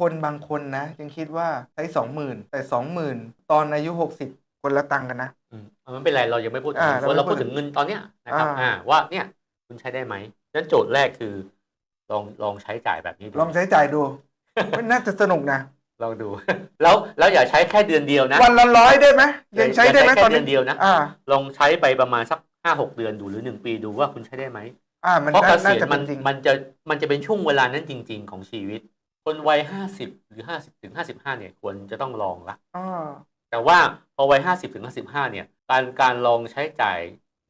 คนบางคนนะยังคิดว่าใช้สองหมื่นแต่สองหมื่นตอนอายุหกสิบคนละตังค์กันนะอืมเอามันเป็นไรเรายังไม่พูดถึงอ่าเงินเราเราไม่พูพูดดถึงเงินตอนเนี้ยนะครับอ่าอ่าว่าเนี่ยคุณใช้ได้ไหมนั้นโจทย์แรกคือ ลองลองใช้จ่ายแบบนี้ดูลองใช้จ่ายดูมันน่าจะสนุกนะลองดู แล้วแล้วอย่าใช้แค่เดือนเดียวนะ วันละร้อยได้ไหมยังใช้ได้ไหมอย่าตอนแค่เดืนี้อนเดียวนะอ่าลองใช้ไปประมาณสักห้าหกเดือนดูหรือหนึ่งปีดูว่าคุณใช้ได้ไหมอ่ามันเพราะเกน่าษีน่ายณจะมัเป็นนจริงมันจะมันจะเป็นช่วงเวลานั้นจริง ๆ ของชีวิต คนวัยห้าสิบหรือห้าสิบถึงห้าสิบห้าเนี่ยควรจะต้องลองละอ่าแต่ว่าพอวัยห้าสิบถึงห้าสิบห้าเนี่ย การการลองใช้จ่าย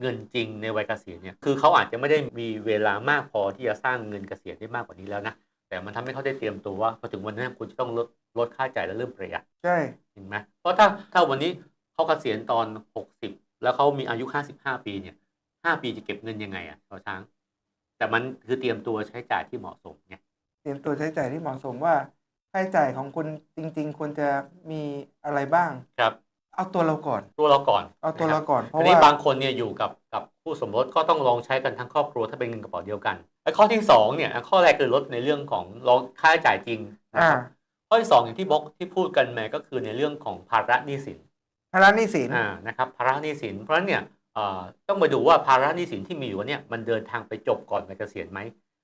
เงินจริงในวัยเกษียณเนี่ยคือเขาอาจจะไม่ได้มีเวลามากพอที่จะสร้างเงินเกษียณได้มากกว่านี้แล้วนะแต่มันทำให้เขาได้เตรียมตัวว่าพอถึงวันนั้นคุณจะต้องลดลดค่าใช้จ่ายและเริ่มประหยัดใช่เห็นไหมเพราะถ้าถ้าวันนี้เขาเกษียณตอนหกสิบแล้วเขามีอายุห้าสิบห้าปีเนี่ยห้าปีจะเก็บเงินยังไงอะชอช้าง แต่มันคือเตรียมตัวใช้จ่ายที่เหมาะสมไง เตรียมตัวใช้จ่ายที่เหมาะสมว่าค่าใช้จ่ายของคุณจริง ๆควรจะมีอะไรบ้าง ครับ เอาตัวเราก่อน ตัวเราก่อนเอาตัวนะคเราบก่อนเพอัราะนนี้ว่า บางคนเนี่ยอยู่กับกับคู่สมรสก็ต้องลองใช้กันทั้งครอบครัวถ้าเป็นเงินกระเป๋าเดียวกันไอ้ข้อที่สองเนี่ยข้อแรกคือลดในเรื่องของลองค่าใช้จ่ายจริงนะอ่าครับข้อที่สองอย่างที่บอกที่พูดกันมาก็คือในเรื่องของภาระหนี้สิน ภาระหนี้สิน อ่า นะครับ ภาระหนี้สิน เพราะฉะนั้นเนี่ยเอ่อต้องมาดูว่าภาระหนี้สินที่มีอยู่เนี่ย มันเดินทางไปจบก่อนไปเกษียณไหม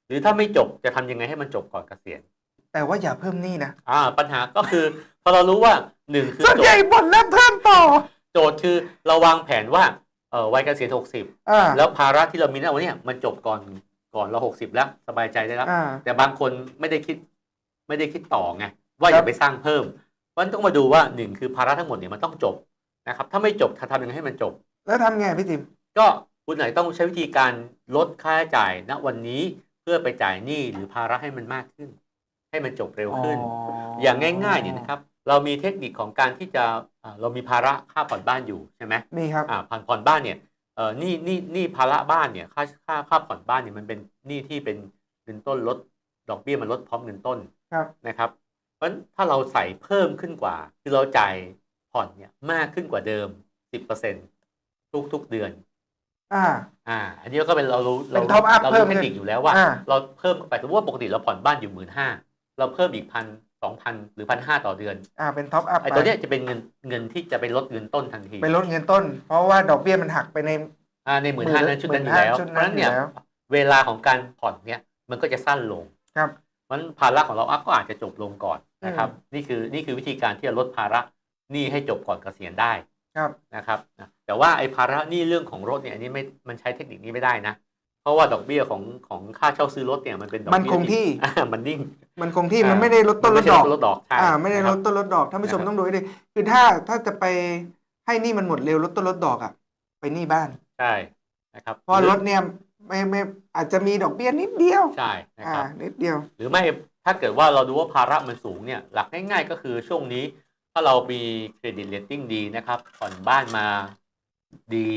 หรือถ้าไม่จบจะทำยังไงให้มันจบก่อนเกษียณแต่ว่าอย่าเพิ่มหนี้นะอ่า ปัญหาก็คือ พอเรารู้ว่าหนึ่งคือส่วนโจใหญ่ทย์บ่นแล้วเพิ่มต่อ โจทย์คือเราวางแผนว่าเอ่อวัยเกษียณ60อ่าแล้วภาระที่เรามีณวันเนี้ยมันจบก่อนก่อนเราหกสิบแล้วสบายใจได้แล้วอ่าแต่บางคนไม่ได้คิด ไม่ได้คิดต่อไงว่าอครัย่าบไปสร้างเพิ่มเพราะฉะนั้นต้องมาดูว่าหนึ่งคือภาระทั้งหมดเนี่ยมันต้องจบนะครับถ้าไม่จบจะทำยังไงให้มันจบ แล้วทำไงพี่จิมก็คุณไหนต้องใช้วิธีการลดค่าใช้จ่ายณวันนี้เพื่อไปจ่ายหนี้หรือภาระให้มันมากขึ้น ให้มันจบเร็วขึ้น อย่างง่ายๆเนี่ยนะครับ เรามีเทคนิคของการที่จะอ่าเรามีภาระค่าผ่อนบ้านอยู่ใช่ไหมมีครับอ่าผ่อนผ่อนบ้านเนี่ยเอ่อหนี่นี่นี่ภาระบ้านเนี่ยค่าค่าค่าผ่อนบ้านเนี่ยมันเป็นหนี้ที่เป็นเงินต้นลดดอกเบี้ยมันลดพร้อมเงินต้นครับนะครับ เพราะฉะนั้นถ้าเราใส่เพิ่มขึ้นกว่า คือเราจ่ายผ่อนเนี่ยมากขึ้นกว่าเดิม 10%ทุกทุกๆเดือน อ่า อ่า อันนี้ก็เป็นเรารู้เราเป็น top up เราเพิ่รู้มเทขึ้คนนิคอยู่แล้วว่า อ่า เราเพิ่มไปสมมติว่าปกติเราผ่อนบ้านอยู่หมื่นห้าเราเพิ่มอีกพันสองพันหรือพันห้าต่อเดือนอ่าเป็นท็อปอัพไอ้ตัวเนี้ยจะเป็นเงินเงินที่จะไปลดเงินต้นทันทีไปลดเงินต้น เพราะว่าดอกเบี้ยมันหักไปใน อ่าในหมื่นห้านั้นชุดนั้นอยู่แล้ว15,000ชุดเพนั้นราะฉะนั้นเนี่ยอยู่แล้วเวลาของการผ่อนเนี่ยมันก็จะสั้นลงครับมันภาระของเราอัพก็อาจจะจบลงก่อนนะครับนี่คือนี่คือวิธีการที่จะลดภาระหนี้ให้จบก่อนเกษียณได้ครับ นะครับนะแต่ว่าไอ้ภาระหนี้เรื่องของรถเนี่ยอันนี้ไม่มันใช้เทคนิคนี้ไม่ได้นะ เพราะว่าดอกเบี้ยของของค่าเช่าซื้อรถเนี่ยมันเป็นดอกมันเบี้ยคงที่อ่ามันนิ่ง มันคงที่อ่ามัมันไม่ได้ลดต้นลไม่ดใช่ดอกลดดอกใช่อ่าไม่ได้นะคลรับดต้นลดดอกท่านผู้ชมนะครับต้องดูให้ดีคือถ้าถ้าจะไปให้หนี่มันหมดเร็วลดต้นลดดอกอะไปหนี่บ้านใช่นะครับเพราะรถเนี่ยไม่ไม่อาจจะมีดอกเบี้ยนิดเดียวใช่นะอ่าครับนิดเดียว หรือไม่ถ้าเกิดว่าเราดูว่าภาระมันสูงเนี่ยหลักง่ายๆก็คือช่วงนี้ ถ้าเรามีเครดิตเรตติ้งดีนะครับผ่อนบ้านมาดี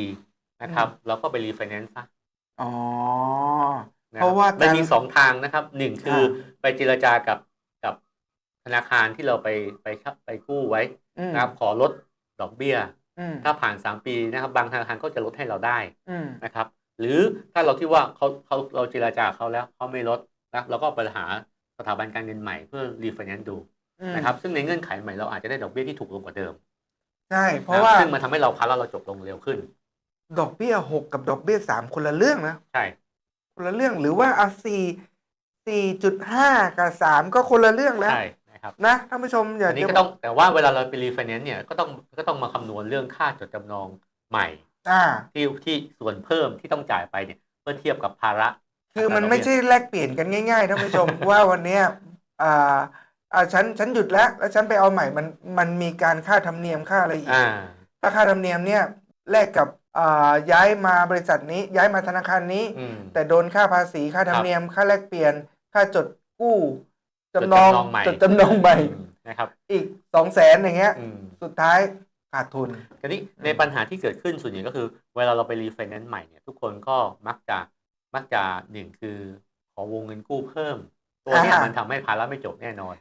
นะครับ เราก็ไปรีไฟแนนซ์ซะอ๋อนคบเพราะว่ามันการมีสองทางนะครับหนึ่งคืออาไปเจรจากับกับธนาคารที่เราไปไปเช่าไปกู้ไว้อืมนะครับขอลดดอกเบี้ยอืมถ้าผ่าน3ปีนะครับ บางธนาคารก็จะลดให้เราได้อืมนะครับ หรือถ้าเราคิดว่าเขาเขาเราเจรจากับเขาแล้วเขาไม่ลดนะเราก็ไปหาสถาบันการเงินใหม่เพื่อรีไฟแนนซ์ดูอืม นะครับซึ่งในเงื่อนไขใหม่เราอาจจะได้ดอกเบี้ยที่ถูกลงกว่าเดิมใช่เพราะว่าซึ่งมันทำให้เราภาระเราจบลงเร็วขึ้น ดอกเบี้ยหกกับดอกเบี้ยสามคนละเรื่องนะใช่ คนละเรื่องหรือว่าอะสี่สี่จุดห้ากับสามก็คนละเรื่องแล้วใช่นะครับนะท่านผู้ชมอย่าอันนี้จะก็ต้องแต่ว่าเวลาเราไปรีไฟแนนซ์เนี่ยก็ต้องก็ต้องมาคำนวณเรื่องค่าจดจำนองใหม่อ่าที่ที่ส่วนเพิ่มที่ต้องจ่ายไปเนี่ยเมื่อเทียบกับภาระ คือมันไม่ใช่แลกเปลี่ยนกันง่ายๆท่านผู้ชมว่าวันเนี้ยอ่า อ่าฉันฉันหยุดแล้ว แล้วฉันไปเอาใหม่มันมันมีการค่าธรรมเนียมค่าอะไรอีกอ่า ถ้าค่าธรรมเนียมเนี่ยแลกกับอ่าย้ายมาบริษัทนี้ย้ายมาธนาคารนี้ อืม แต่โดนค่าภาษีค่าธรรมเนียม ค่าแลกเปลี่ยน ค่าจดกู้จำนจองดจำนองใหม่ จดจำนองใหม่อืมนะครับ อีกสองแสนอย่างเงี้ย อืม สุดท้ายขาดทุน ทีนี้ในปัญหาที่เกิดขึ้นส่วนใหญ่ก็คือ เวลาเราไปรีไฟแนนซ์ใหม่เนี่ยทุกคนก็มักจะมักจะหนึ่งคือขอวงเงินกู้เพิ่ม ตัวเนี้ยอ่ามั มันทำให้ภาระไม่จบแน่นอน